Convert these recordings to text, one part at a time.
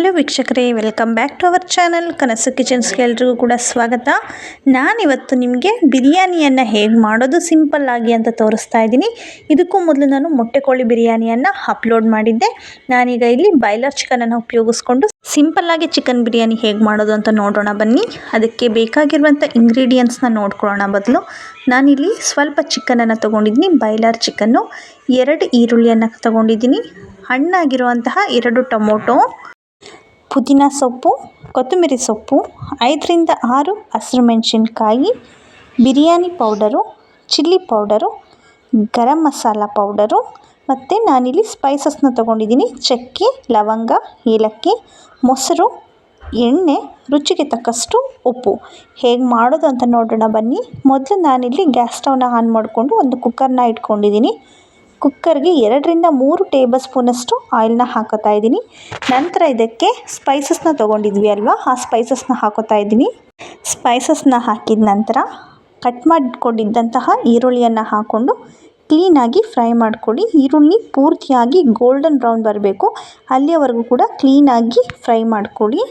Hello ವೀಕ್ಷಕರೇ welcome back to our channel Kanasu ಕಿಚನ್ಸ್ಗೆ ಎಲ್ರಿಗೂ ಕೂಡ ಸ್ವಾಗತ. ನಾನಿವತ್ತು ನಿಮಗೆ ಬಿರಿಯಾನಿಯನ್ನು ಹೇಗೆ ಮಾಡೋದು ಸಿಂಪಲ್ ಆಗಿ ಅಂತ ತೋರಿಸ್ತಾ ಇದ್ದೀನಿ. ಇದಕ್ಕೂ ಮೊದಲು ನಾನು ಮೊಟ್ಟೆ ಕೋಳಿ ಬಿರಿಯಾನಿಯನ್ನು ಅಪ್ಲೋಡ್ ಮಾಡಿದ್ದೆ. ನಾನೀಗ ಇಲ್ಲಿ ಬಾಯ್ಲರ್ ಚಿಕನನ್ನು ಉಪಯೋಗಿಸ್ಕೊಂಡು ಸಿಂಪಲ್ ಆಗಿ ಚಿಕನ್ ಬಿರಿಯಾನಿ ಹೇಗೆ ಮಾಡೋದು ಅಂತ ನೋಡೋಣ. ಬನ್ನಿ, ಅದಕ್ಕೆ ಬೇಕಾಗಿರುವಂಥ ಇಂಗ್ರೀಡಿಯೆಂಟ್ಸ್ನ ನೋಡ್ಕೊಳ್ಳೋಣ ಬದಲು ನಾನಿಲ್ಲಿ ಸ್ವಲ್ಪ ಚಿಕನನ್ನು ತೊಗೊಂಡಿದ್ದೀನಿ ಬಾಯ್ಲರ್ ಚಿಕನ್ನು ಎರಡು ಈರುಳ್ಳಿಯನ್ನು ತೊಗೊಂಡಿದ್ದೀನಿ. ಹಣ್ಣಾಗಿರುವಂತಹ ಎರಡು ಟೊಮೊಟೊ ಪುದೀನ ಸೊಪ್ಪು, ಕೊತ್ತಂಬರಿ ಸೊಪ್ಪು, ಐದರಿಂದ ಆರು ಹಸಿರು ಮೆಣಸಿನ್ಕಾಯಿ biryani powder, chilli powder, garam masala powder ಮತ್ತು ನಾನಿಲ್ಲಿ ಸ್ಪೈಸಸ್ನ ತೊಗೊಂಡಿದ್ದೀನಿ. ಚಕ್ಕೆ, ಲವಂಗ, ಏಲಕ್ಕಿ, ಮೊಸರು, ಎಣ್ಣೆ, ರುಚಿಗೆ ತಕ್ಕಷ್ಟು ಉಪ್ಪು. ಹೇಗೆ ಮಾಡೋದು ಅಂತ ನೋಡೋಣ ಬನ್ನಿ. ಮೊದಲು ನಾನಿಲ್ಲಿ ಗ್ಯಾಸ್ ಸ್ಟವ್ನ ಆನ್ ಮಾಡಿಕೊಂಡು ಒಂದು ಕುಕ್ಕರ್ನ ಇಟ್ಕೊಂಡಿದ್ದೀನಿ. ಕುಕ್ಕರ್ಗೆ ಎರಡರಿಂದ ಮೂರು ಟೇಬಲ್ ಸ್ಪೂನಷ್ಟು ಆಯಿಲ್ನ ಹಾಕೋತಾ ಇದ್ದೀನಿ. ನಂತರ ಇದಕ್ಕೆ ಸ್ಪೈಸಸ್ನ ತೊಗೊಂಡಿದ್ವಿ ಅಲ್ವಾ? ಆ ಸ್ಪೈಸಸ್ನ ಹಾಕೋತಾ ಇದ್ದೀನಿ. ಸ್ಪೈಸಸ್ನ ಹಾಕಿದ ನಂತರ ಕಟ್ ಮಾಡಿಕೊಂಡಿದ್ದಂತಹ ಈರುಳ್ಳಿಯನ್ನು ಹಾಕ್ಕೊಂಡು ಕ್ಲೀನಾಗಿ ಫ್ರೈ ಮಾಡಿಕೊಡಿ ಈರುಳ್ಳಿ ಪೂರ್ತಿಯಾಗಿ ಗೋಲ್ಡನ್ ಬ್ರೌನ್ ಬರಬೇಕು. ಅಲ್ಲಿಯವರೆಗೂ ಕೂಡ ಕ್ಲೀನಾಗಿ ಫ್ರೈ ಮಾಡ್ಕೊಳ್ಳಿ.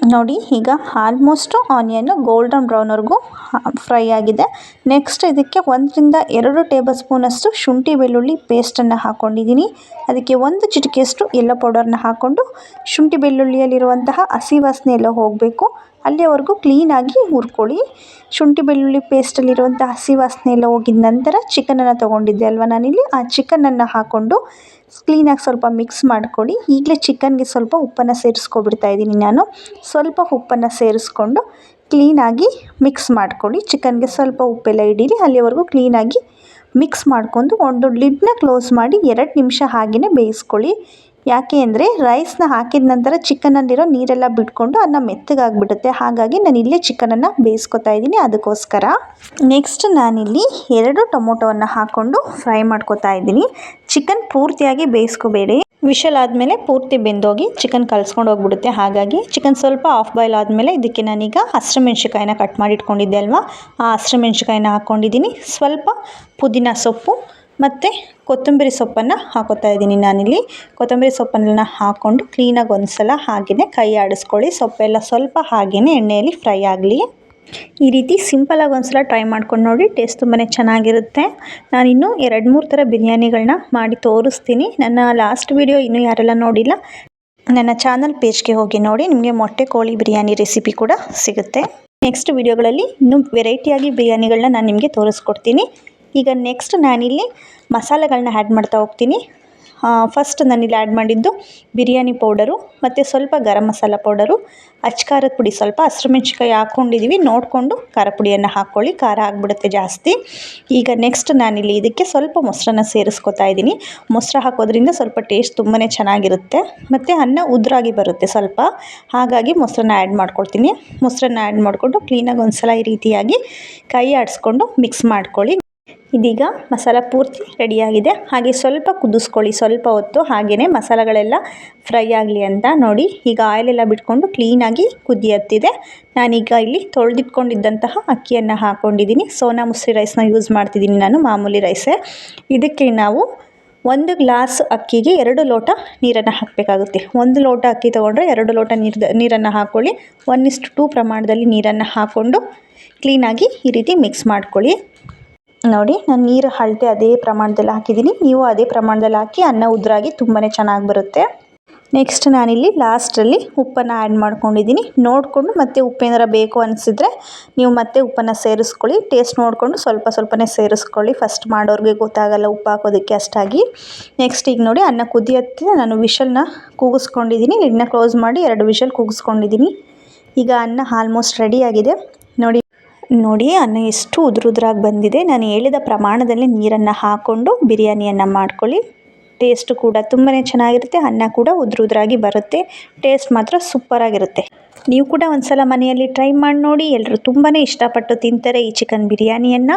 ನೋಡಿ, ಈಗ ಆಲ್ಮೋಸ್ಟು ಆನಿಯನ್ನು ಗೋಲ್ಡನ್ ಬ್ರೌನ್ವರೆಗೂ ಫ್ರೈ ಆಗಿದೆ. ನೆಕ್ಸ್ಟ್ ಇದಕ್ಕೆ ಒಂದರಿಂದ ಎರಡು ಟೇಬಲ್ ಸ್ಪೂನಷ್ಟು ಶುಂಠಿ ಬೆಳ್ಳುಳ್ಳಿ ಪೇಸ್ಟನ್ನು ಹಾಕ್ಕೊಂಡಿದ್ದೀನಿ ಅದಕ್ಕೆ ಒಂದು ಚಿಟಿಕೆಯಷ್ಟು ಎಲ್ಲೋ ಪೌಡರ್ನ ಹಾಕ್ಕೊಂಡು ಶುಂಠಿ ಬೆಳ್ಳುಳ್ಳಿಯಲ್ಲಿರುವಂತಹ ಹಸಿ ವಾಸನೆ ಎಲ್ಲ ಹೋಗಬೇಕು. ಅಲ್ಲಿಯವರೆಗೂ ಕ್ಲೀನಾಗಿ ಹುರ್ಕೊಳ್ಳಿ. ಶುಂಠಿ ಬೆಳ್ಳುಳ್ಳಿ ಪೇಸ್ಟಲ್ಲಿರುವಂಥ ಹಸಿ ವಾಸನೆ ಎಲ್ಲ ಹೋಗಿದ ನಂತರ ಚಿಕನನ್ನು ತೊಗೊಂಡಿದ್ದೆ ಅಲ್ವಾ ನಾನಿಲ್ಲಿ? ಆ ಚಿಕನನ್ನು ಹಾಕ್ಕೊಂಡು ಕ್ಲೀನಾಗಿ ಸ್ವಲ್ಪ ಮಿಕ್ಸ್ ಮಾಡ್ಕೊಳ್ಳಿ. ಈಗಲೇ ಚಿಕನ್ಗೆ ಸ್ವಲ್ಪ ಉಪ್ಪನ್ನು ಸೇರಿಸ್ಕೊಬಿಡ್ತಾ ಇದ್ದೀನಿ ನಾನು. ಸ್ವಲ್ಪ ಉಪ್ಪನ್ನು ಸೇರಿಸ್ಕೊಂಡು ಕ್ಲೀನಾಗಿ ಮಿಕ್ಸ್ ಮಾಡ್ಕೊಳ್ಳಿ. ಚಿಕನ್ಗೆ ಸ್ವಲ್ಪ ಉಪ್ಪೆಲ್ಲ ಇಡೀರಿ ಅಲ್ಲಿವರೆಗೂ ಕ್ಲೀನಾಗಿ ಮಿಕ್ಸ್ ಮಾಡ್ಕೊಂಡು ಒಂದು ಲಿಡ್ನ ಕ್ಲೋಸ್ ಮಾಡಿ ಎರಡು ನಿಮಿಷ ಹಾಗೆಯೇ ಬೇಯಿಸ್ಕೊಳ್ಳಿ. ಯಾಕೆ ಅಂದರೆ ರೈಸ್ನ ಹಾಕಿದ ನಂತರ ಚಿಕನಲ್ಲಿರೋ ನೀರೆಲ್ಲ ಬಿಟ್ಕೊಂಡು ಅನ್ನ ಮೆತ್ತಗಾಗ್ಬಿಡುತ್ತೆ. ಹಾಗಾಗಿ ನಾನು ಇಲ್ಲೇ ಚಿಕನನ್ನು ಬೇಯಿಸ್ಕೊತಾ ಇದ್ದೀನಿ ಅದಕ್ಕೋಸ್ಕರ. ನೆಕ್ಸ್ಟ್ ನಾನಿಲ್ಲಿ ಎರಡು ಟೊಮೊಟೊವನ್ನು ಹಾಕ್ಕೊಂಡು ಫ್ರೈ ಮಾಡ್ಕೊತಾ ಇದ್ದೀನಿ. ಚಿಕನ್ ಪೂರ್ತಿಯಾಗಿ ಬೇಯಿಸ್ಕೋಬೇಡಿ. ವಿಷಲ್ ಆದಮೇಲೆ ಪೂರ್ತಿ ಬೆಂದೋಗಿ ಚಿಕನ್ ಕಲ್ಸ್ಕೊಂಡು ಹೋಗ್ಬಿಡುತ್ತೆ. ಹಾಗಾಗಿ ಚಿಕನ್ ಸ್ವಲ್ಪ ಆಫ್ ಬಾಯ್ಲ್ ಆದಮೇಲೆ ಇದಕ್ಕೆ ನಾನೀಗ ಹಸಿರು ಮೆಣಸಿಕಾಯಿನ ಕಟ್ ಮಾಡಿ ಇಟ್ಕೊಂಡಿದ್ದೆ ಅಲ್ವಾ? ಆ ಹಸಿರು ಮೆಣಸಿಕಾಯಿನ ಹಾಕ್ಕೊಂಡಿದ್ದೀನಿ ಸ್ವಲ್ಪ ಪುದೀನ ಸೊಪ್ಪು ಮತ್ತು ಕೊತ್ತಂಬರಿ ಸೊಪ್ಪನ್ನು ಹಾಕೋತಾ ಇದ್ದೀನಿ ನಾನಿಲ್ಲಿ. ಕೊತ್ತಂಬರಿ ಸೊಪ್ಪನ್ನ ಹಾಕ್ಕೊಂಡು ಕ್ಲೀನಾಗಿ ಒಂದು ಸಲ ಹಾಗೆಯೇ ಕೈ ಆಡಿಸ್ಕೊಳ್ಳಿ. ಸೊಪ್ಪೆಲ್ಲ ಸ್ವಲ್ಪ ಹಾಗೆಯೇ ಎಣ್ಣೆಯಲ್ಲಿ ಫ್ರೈ ಆಗಲಿ. ಈ ರೀತಿ ಸಿಂಪಲಾಗಿ ಒಂದು ಸಲ ಟ್ರೈ ಮಾಡ್ಕೊಂಡು ನೋಡಿ, ಟೇಸ್ಟ್ ತುಂಬಾ ಚೆನ್ನಾಗಿರುತ್ತೆ. ನಾನಿನ್ನೂ ಎರಡು ಮೂರು ಥರ ಬಿರಿಯಾನಿಗಳನ್ನ ಮಾಡಿ ತೋರಿಸ್ತೀನಿ. ನನ್ನ ಲಾಸ್ಟ್ ವಿಡಿಯೋ ಇನ್ನೂ ಯಾರೆಲ್ಲ ನೋಡಿಲ್ಲ, ನನ್ನ ಚಾನಲ್ ಪೇಜ್ಗೆ ಹೋಗಿ ನೋಡಿ. ನಿಮಗೆ ಮೊಟ್ಟೆ ಕೋಳಿ ಬಿರಿಯಾನಿ ರೆಸಿಪಿ ಕೂಡ ಸಿಗುತ್ತೆ. ನೆಕ್ಸ್ಟ್ ವಿಡಿಯೋಗಳಲ್ಲಿ ಇನ್ನೂ ವೆರೈಟಿಯಾಗಿ ಬಿರಿಯಾನಿಗಳನ್ನ ನಾನು ನಿಮಗೆ ತೋರಿಸ್ಕೊಡ್ತೀನಿ. ಈಗ ನೆಕ್ಸ್ಟ್ ನಾನಿಲ್ಲಿ ಮಸಾಲೆಗಳನ್ನ ಆ್ಯಡ್ ಮಾಡ್ತಾ ಹೋಗ್ತೀನಿ. ಫಸ್ಟ್ ನಾನಿಲ್ಲಿ ಆ್ಯಡ್ ಮಾಡಿದ್ದು ಬಿರಿಯಾನಿ ಪೌಡರು ಮತ್ತು ಸ್ವಲ್ಪ ಗರಂ ಮಸಾಲ ಪೌಡರು ಅಚ್ಕಾರದ ಪುಡಿ ಸ್ವಲ್ಪ ಹಸಿರು ಮೆಣ್ಸಿಕಾಯಿ ಹಾಕ್ಕೊಂಡಿದ್ದೀವಿ ನೋಡಿಕೊಂಡು ಖಾರ ಪುಡಿಯನ್ನು ಹಾಕ್ಕೊಳ್ಳಿ ಖಾರ ಆಗಿಬಿಡುತ್ತೆ ಜಾಸ್ತಿ. ಈಗ ನೆಕ್ಸ್ಟ್ ನಾನಿಲ್ಲಿ ಇದಕ್ಕೆ ಸ್ವಲ್ಪ ಮೊಸರನ್ನ ಸೇರಿಸ್ಕೊತಾ ಇದ್ದೀನಿ. ಮೊಸರ ಹಾಕೋದ್ರಿಂದ ಸ್ವಲ್ಪ ಟೇಸ್ಟ್ ತುಂಬಾ ಚೆನ್ನಾಗಿರುತ್ತೆ. ಮತ್ತು ಅನ್ನ ಉದ್ರಾಗಿ ಬರುತ್ತೆ ಸ್ವಲ್ಪ. ಹಾಗಾಗಿ ಮೊಸರನ್ನ ಆ್ಯಡ್ ಮಾಡ್ಕೊಳ್ತೀನಿ. ಮೊಸರನ್ನ ಆ್ಯಡ್ ಮಾಡಿಕೊಂಡು ಕ್ಲೀನಾಗಿ ಒಂದು ಸಲ ಈ ರೀತಿಯಾಗಿ ಕೈ ಆಡಿಸ್ಕೊಂಡು ಮಿಕ್ಸ್ ಮಾಡ್ಕೊಳ್ಳಿ. ಇದೀಗ ಮಸಾಲ ಪೂರ್ತಿ ರೆಡಿಯಾಗಿದೆ. ಹಾಗೆ ಸ್ವಲ್ಪ ಕುದಿಸ್ಕೊಳ್ಳಿ. ಸ್ವಲ್ಪ ಹೊತ್ತು ಹಾಗೆಯೇ ಮಸಾಲೆಗಳೆಲ್ಲ ಫ್ರೈ ಆಗಲಿ ಅಂತ ನೋಡಿ. ಈಗ ಆಯಿಲೆಲ್ಲ ಬಿಟ್ಕೊಂಡು ಕ್ಲೀನಾಗಿ ಕುದಿಯತ್ತಿದೆ. ನಾನೀಗ ಇಲ್ಲಿ ತೊಳೆದಿಟ್ಕೊಂಡಿದ್ದಂತಹ ಅಕ್ಕಿಯನ್ನು ಹಾಕ್ಕೊಂಡಿದ್ದೀನಿ ಸೋನಾ ಮುಸ್ರಿ ರೈಸ್ನ ಯೂಸ್ ಮಾಡ್ತಿದ್ದೀನಿ ನಾನು, ಮಾಮೂಲಿ ರೈಸೇ ಇದಕ್ಕೆ ನಾವು ಒಂದು ಗ್ಲಾಸ್ ಅಕ್ಕಿಗೆ ಎರಡು ಲೋಟ ನೀರನ್ನು ಹಾಕಬೇಕಾಗುತ್ತೆ. ಒಂದು ಲೋಟ ಅಕ್ಕಿ ತೊಗೊಂಡ್ರೆ ಎರಡು ಲೋಟ ನೀರು ನೀರನ್ನು ಹಾಕ್ಕೊಳ್ಳಿ ಒನ್ ಇಷ್ಟು ಟೂ ಪ್ರಮಾಣದಲ್ಲಿ ನೀರನ್ನು ಹಾಕ್ಕೊಂಡು ಕ್ಲೀನಾಗಿ ಈ ರೀತಿ ಮಿಕ್ಸ್ ಮಾಡ್ಕೊಳ್ಳಿ. ನೋಡಿ, ನಾನು ನೀರು ಅಳತೆ ಅದೇ ಪ್ರಮಾಣದಲ್ಲಿ ಹಾಕಿದ್ದೀನಿ ನೀವು ಅದೇ ಪ್ರಮಾಣದಲ್ಲಿ ಹಾಕಿ ಅನ್ನ, ಉದುರಾಗಿ ತುಂಬಾ ಚೆನ್ನಾಗಿ ಬರುತ್ತೆ. ನೆಕ್ಸ್ಟ್ ನಾನಿಲ್ಲಿ ಲಾಸ್ಟಲ್ಲಿ ಉಪ್ಪನ್ನು ಆ್ಯಡ್ ಮಾಡ್ಕೊಂಡಿದ್ದೀನಿ ನೋಡಿಕೊಂಡು ಮತ್ತೆ ಉಪ್ಪೇನಾರ ಬೇಕು ಅನಿಸಿದ್ರೆ ನೀವು ಮತ್ತೆ ಉಪ್ಪನ್ನು ಸೇರಿಸ್ಕೊಳ್ಳಿ. ಟೇಸ್ಟ್ ನೋಡಿಕೊಂಡು ಸ್ವಲ್ಪ ಸ್ವಲ್ಪನೇ ಸೇರಿಸ್ಕೊಳ್ಳಿ. ಫಸ್ಟ್ ಮಾಡೋರಿಗೆ ಗೊತ್ತಾಗಲ್ಲ ಉಪ್ಪು ಹಾಕೋದಕ್ಕೆ ಅಷ್ಟಾಗಿ. ನೆಕ್ಸ್ಟ್ ಈಗ ನೋಡಿ, ಅನ್ನ ಕುದಿಯತ್ತೆ ನಾನು ವಿಷಲ್ನ ಕೂಗಿಸ್ಕೊಂಡಿದ್ದೀನಿ ಲಿಡ್ನ ಕ್ಲೋಸ್ ಮಾಡಿ ಎರಡು ವಿಷಲ್ ಕೂಗಿಸ್ಕೊಂಡಿದ್ದೀನಿ ಈಗ ಅನ್ನ ಆಲ್ಮೋಸ್ಟ್ ರೆಡಿಯಾಗಿದೆ ನೋಡಿ. ನೋಡಿ, ಅನ್ನ ಎಷ್ಟು ಉದುರುದ್ರಾಗಿ ಬಂದಿದೆ. ನಾನು ಹೇಳಿದ ಪ್ರಮಾಣದಲ್ಲಿ ನೀರನ್ನು ಹಾಕ್ಕೊಂಡು ಬಿರಿಯಾನಿಯನ್ನು ಮಾಡ್ಕೊಳ್ಳಿ. ಟೇಸ್ಟ್ ಕೂಡ ತುಂಬಾ ಚೆನ್ನಾಗಿರುತ್ತೆ, ಅನ್ನ ಕೂಡ ಉದುರುದ್ರಾಗಿ ಬರುತ್ತೆ. ಟೇಸ್ಟ್ ಮಾತ್ರ ಸೂಪರಾಗಿರುತ್ತೆ. ನೀವು ಕೂಡ ಒಂದು ಸಲ ಮನೆಯಲ್ಲಿ ಟ್ರೈ ಮಾಡಿ ನೋಡಿ. ಎಲ್ಲರೂ ತುಂಬಾ ಇಷ್ಟಪಟ್ಟು ತಿಂತಾರೆ ಈ ಚಿಕನ್ ಬಿರಿಯಾನಿಯನ್ನು.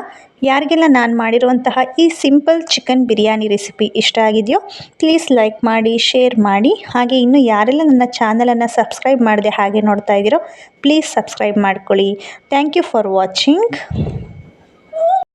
ಯಾರಿಗೆಲ್ಲ ನಾನು ಮಾಡಿರುವಂತಹ ಈ ಸಿಂಪಲ್ ಚಿಕನ್ ಬಿರಿಯಾನಿ ರೆಸಿಪಿ ಇಷ್ಟ ಆಗಿದೆಯೋ ಪ್ಲೀಸ್ ಲೈಕ್ ಮಾಡಿ ಶೇರ್ ಮಾಡಿ. ಹಾಗೆ ಇನ್ನು ಯಾರೆಲ್ಲ ನನ್ನ ಚಾನಲನ್ನು ಸಬ್ಸ್ಕ್ರೈಬ್ ಮಾಡಿದೆ ಹಾಗೆ ನೋಡ್ತಾ ಇದ್ದೀರೋ ಪ್ಲೀಸ್ ಸಬ್ಸ್ಕ್ರೈಬ್ ಮಾಡ್ಕೊಳ್ಳಿ. Thank you for watching